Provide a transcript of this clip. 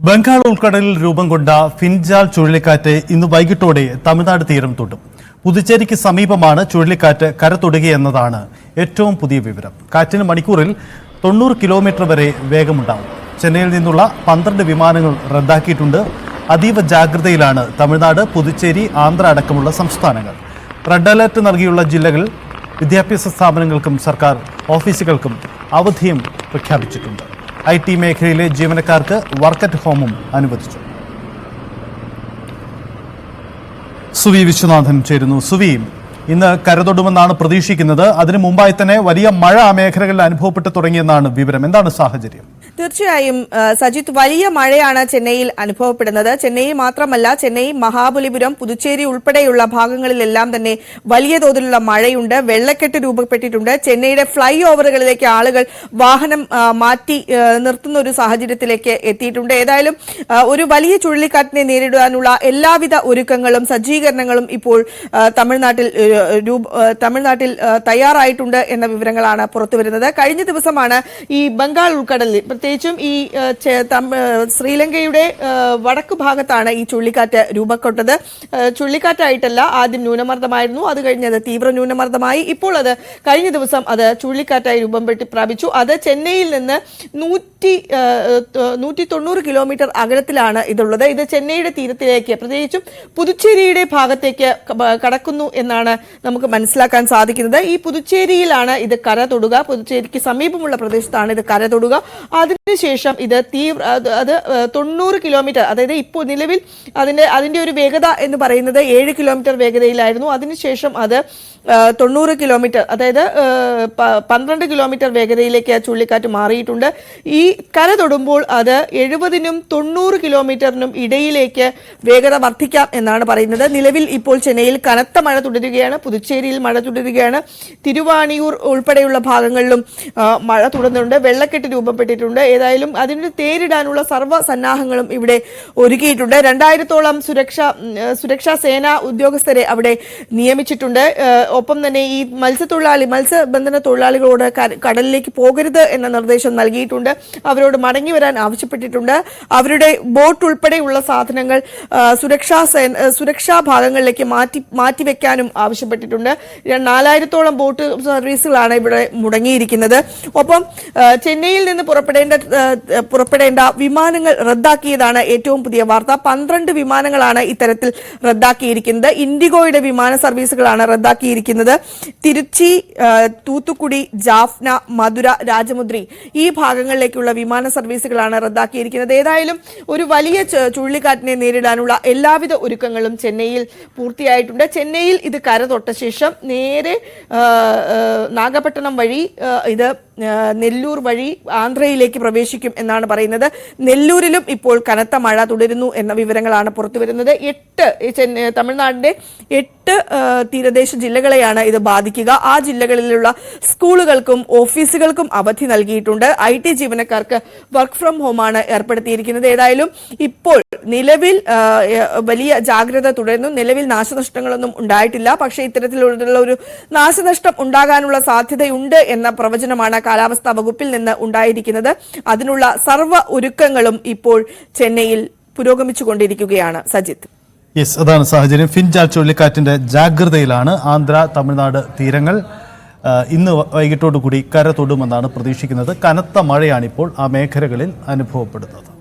ബംഗാൾ ഉൾക്കടലിൽ രൂപം കൊണ്ട ഫിൻജാൽ ചുഴലിക്കാറ്റ് ഇന്ന് വൈകിട്ടോടെ തമിഴ്നാട് തീരം തൊട്ടും പുതുച്ചേരിക്ക് സമീപമാണ് ചുഴലിക്കാറ്റ് കരത്തൊടുകയെന്നതാണ് ഏറ്റവും പുതിയ വിവരം. കാറ്റിന് മണിക്കൂറിൽ തൊണ്ണൂറ് കിലോമീറ്റർ വരെ വേഗമുണ്ടാവും. ചെന്നൈയിൽ നിന്നുള്ള പന്ത്രണ്ട് വിമാനങ്ങൾ റദ്ദാക്കിയിട്ടുണ്ട്. അതീവ ജാഗ്രതയിലാണ് തമിഴ്നാട് പുതുച്ചേരി ആന്ധ്ര അടക്കമുള്ള സംസ്ഥാനങ്ങൾ. റെഡ് അലർട്ട് നൽകിയുള്ള ജില്ലകളിൽ വിദ്യാഭ്യാസ സ്ഥാപനങ്ങൾക്കും സർക്കാർ ഓഫീസുകൾക്കും അവധിയും പ്രഖ്യാപിച്ചിട്ടുണ്ട്. ഐ ടി മേഖലയിലെ ജീവനക്കാർക്ക് വർക്ക് അറ്റ് ഹോമും അനുവദിച്ചു. സുവി വിശ്വനാഥൻ ചേരുന്നു. സുവി ഇന്ന് കരതൊടുമെന്നാണ് പ്രതീക്ഷിക്കുന്നത്. അതിനു മുമ്പായി തന്നെ വലിയ മഴ ആ മേഖലകളിൽ അനുഭവപ്പെട്ടു തുടങ്ങിയെന്നാണ് വിവരം. എന്താണ് സാഹചര്യം? തീർച്ചയായും സജിത്ത് വലിയ മഴയാണ് ചെന്നൈയിൽ അനുഭവപ്പെടുന്നത്. ചെന്നൈയിൽ മാത്രമല്ല ചെന്നൈ മഹാബലിപുരം പുതുച്ചേരി ഉൾപ്പെടെയുള്ള ഭാഗങ്ങളിലെല്ലാം തന്നെ വലിയ തോതിലുള്ള മഴയുണ്ട്. വെള്ളക്കെട്ട് രൂപപ്പെട്ടിട്ടുണ്ട്. ചെന്നൈയുടെ ഫ്ലൈ ഓവറുകളിലേക്ക് ആളുകൾ വാഹനം മാറ്റി നിർത്തുന്ന ഒരു സാഹചര്യത്തിലേക്ക് എത്തിയിട്ടുണ്ട്. ഏതായാലും ഒരു വലിയ ചുഴലിക്കാറ്റിനെ നേരിടാനുള്ള എല്ലാവിധ ഒരുക്കങ്ങളും സജ്ജീകരണങ്ങളും ഇപ്പോൾ തമിഴ്നാട്ടിൽ തമിഴ്നാട്ടിൽ തയ്യാറായിട്ടുണ്ട് എന്ന വിവരങ്ങളാണ് പുറത്തുവരുന്നത്. കഴിഞ്ഞ ദിവസമാണ് ഈ ബംഗാൾ ഉൾക്കടലിൽ പ്രത്യേകിച്ചും ഈ ശ്രീലങ്കയുടെ വടക്ക് ഭാഗത്താണ് ഈ ചുഴലിക്കാറ്റ് രൂപപ്പെട്ടത്. ചുഴലിക്കാറ്റായിട്ടല്ല ആദ്യം ന്യൂനമർദ്ദമായിരുന്നു. അത് കഴിഞ്ഞത് തീവ്ര ന്യൂനമർദ്ദമായി. ഇപ്പോൾ അത് കഴിഞ്ഞ ദിവസം അത് ചുഴലിക്കാറ്റായി രൂപം പെട്ടി പ്രാപിച്ചു. അത് ചെന്നൈയിൽ നിന്ന് നൂറ്റി നൂറ്റി തൊണ്ണൂറ് കിലോമീറ്റർ അകലത്തിലാണ് ഇതുള്ളത്. ഇത് ചെന്നൈയുടെ തീരത്തിലേക്ക് പ്രത്യേകിച്ചും പുതുച്ചേരിയുടെ ഭാഗത്തേക്ക് കടക്കുന്നു എന്നാണ് നമുക്ക് മനസ്സിലാക്കാൻ സാധിക്കുന്നത്. ഈ പുതുച്ചേരിയിലാണ് ഇത് കര തൊടുക. പുതുച്ചേരിക്ക് സമീപമുള്ള പ്രദേശത്താണ് ഇത് കര തൊടുക. അതിനുശേഷം ഇത് തീവ്ര അത് തൊണ്ണൂറ് കിലോമീറ്റർ അതായത് ഇപ്പോൾ നിലവിൽ അതിന്റെ അതിന്റെ ഒരു വേഗത എന്ന് പറയുന്നത് ഏഴ് കിലോമീറ്റർ വേഗതയിലായിരുന്നു. അതിനുശേഷം അത് തൊണ്ണൂറ് കിലോമീറ്റർ അതായത് പന്ത്രണ്ട് കിലോമീറ്റർ വേഗതയിലേക്ക് ആ ചുഴലിക്കാറ്റ് മാറിയിട്ടുണ്ട്. ഈ കര തൊടുമ്പോൾ അത് എഴുപതിനും തൊണ്ണൂറ് കിലോമീറ്ററിനും ഇടയിലേക്ക് വേഗത വർദ്ധിക്കാം എന്നാണ് പറയുന്നത്. നിലവിൽ ഇപ്പോൾ ചെന്നൈയിൽ കനത്ത മഴ തുടരുകയാണ് പുതുച്ചേരിയിൽ മഴ തുടരുകയാണ്. തിരുവാണിയൂർ ഉൾപ്പെടെയുള്ള ഭാഗങ്ങളിലും മഴ തുടർന്നുണ്ട് വെള്ളക്കെട്ട് രൂപപ്പെട്ടിട്ടുണ്ട്. ഏതായാലും അതിന് നേരിടാനുള്ള സർവ സന്നാഹങ്ങളും ഇവിടെ ഒരുക്കിയിട്ടുണ്ട്. രണ്ടായിരത്തോളം സുരക്ഷാ സുരക്ഷാ സേനാ ഉദ്യോഗസ്ഥരെ അവിടെ നിയമിച്ചിട്ടുണ്ട്. ഒപ്പം തന്നെ ഈ മത്സ്യത്തൊഴിലാളി മത്സ്യബന്ധന തൊഴിലാളികളോട് കടലിലേക്ക് പോകരുത് എന്ന നിർദ്ദേശം നൽകിയിട്ടുണ്ട്. അവരോട് മടങ്ങി വരാൻ ആവശ്യപ്പെട്ടിട്ടുണ്ട്. അവരുടെ ബോട്ട് ഉൾപ്പെടെയുള്ള സാധനങ്ങൾ സുരക്ഷാ സുരക്ഷാ ഭാഗങ്ങളിലേക്ക് മാറ്റി മാറ്റിവെക്കാനും ആവശ്യപ്പെട്ടിട്ടുണ്ട്. നാലായിരത്തോളം ബോട്ട് സർവീസുകളാണ് ഇവിടെ മുടങ്ങിയിരിക്കുന്നത്. ഒപ്പം ചെന്നൈയിൽ നിന്ന് പുറപ്പെടേണ്ട പുറപ്പെടേണ്ട വിമാനങ്ങൾ റദ്ദാക്കിയതാണ് ഏറ്റവും പുതിയ വാർത്ത. പന്ത്രണ്ട് വിമാനങ്ങളാണ് ഇത്തരത്തിൽ റദ്ദാക്കിയിരിക്കുന്നത്. ഇൻഡിഗോയുടെ വിമാന സർവീസുകളാണ് റദ്ദാക്കിയിരിക്കുന്നത്. തിരുച്ചി തൂത്തുക്കുടി ജാഫ്ന മധുര രാജമുദ്രി ഈ ഭാഗങ്ങളിലേക്കുള്ള വിമാന സർവീസുകളാണ് റദ്ദാക്കിയിരിക്കുന്നത്. ഏതായാലും ഒരു വലിയ ചുഴലിക്കാറ്റിനെ നേരിടാനുള്ള എല്ലാവിധ ഒരുക്കങ്ങളും ചെന്നൈയിൽ പൂർത്തിയായിട്ടുണ്ട്. ചെന്നൈയിൽ ഇത് കര തൊട്ട ശേഷം നേരെ നാഗപട്ടണം വഴി ഇത് നെല്ലൂർ വഴി ആന്ധ്രയിലേക്ക് പ്രവേശിക്കും എന്നാണ് പറയുന്നത്. നെല്ലൂരിലും ഇപ്പോൾ കനത്ത മഴ തുടരുന്നു എന്ന വിവരങ്ങളാണ് പുറത്തു വരുന്നത്. എട്ട് തമിഴ്നാടിന്റെ എട്ട് തീരദേശ ജില്ലകളെയാണ് ഇത് ബാധിക്കുക. ആ ജില്ലകളിലുള്ള സ്കൂളുകൾക്കും ഓഫീസുകൾക്കും അവധി നൽകിയിട്ടുണ്ട്. ഐ ടി ജീവനക്കാർക്ക് വർക്ക് ഫ്രം ഹോമാണ് ഏർപ്പെടുത്തിയിരിക്കുന്നത്. ഏതായാലും ഇപ്പോൾ നിലവിൽ വലിയ ജാഗ്രത തുടരുന്നു. നിലവിൽ നാശനഷ്ടങ്ങളൊന്നും ഉണ്ടായിട്ടില്ല. പക്ഷേ ഇത്തരത്തിലുള്ള ഒരു നാശനഷ്ടം ഉണ്ടാകാനുള്ള സാധ്യതയുണ്ട് എന്ന പ്രവചനമാണ് കാലാവസ്ഥാ വകുപ്പിൽ നിന്ന് ഉണ്ടായിരിക്കുന്നത്. അതിനുള്ള സർവ ഒരുക്കങ്ങളും ഇപ്പോൾ ചെന്നൈയിൽ പുരോഗമിച്ചുകൊണ്ടിരിക്കുകയാണ്. സജിത്ത് യെസ് അതാണ് സാഹചര്യം. ഫിൻജാൽ ചുഴലിക്കാറ്റിന്റെ ജാഗ്രതയിലാണ് ആന്ധ്ര തമിഴ്നാട് തീരങ്ങൾ. ഇന്ന് വൈകിട്ടോടുകൂടി കര തൊടുമെന്നാണ് പ്രതീക്ഷിക്കുന്നത്. കനത്ത മഴയാണിപ്പോൾ ആ മേഖലകളിൽ അനുഭവപ്പെടുന്നത്.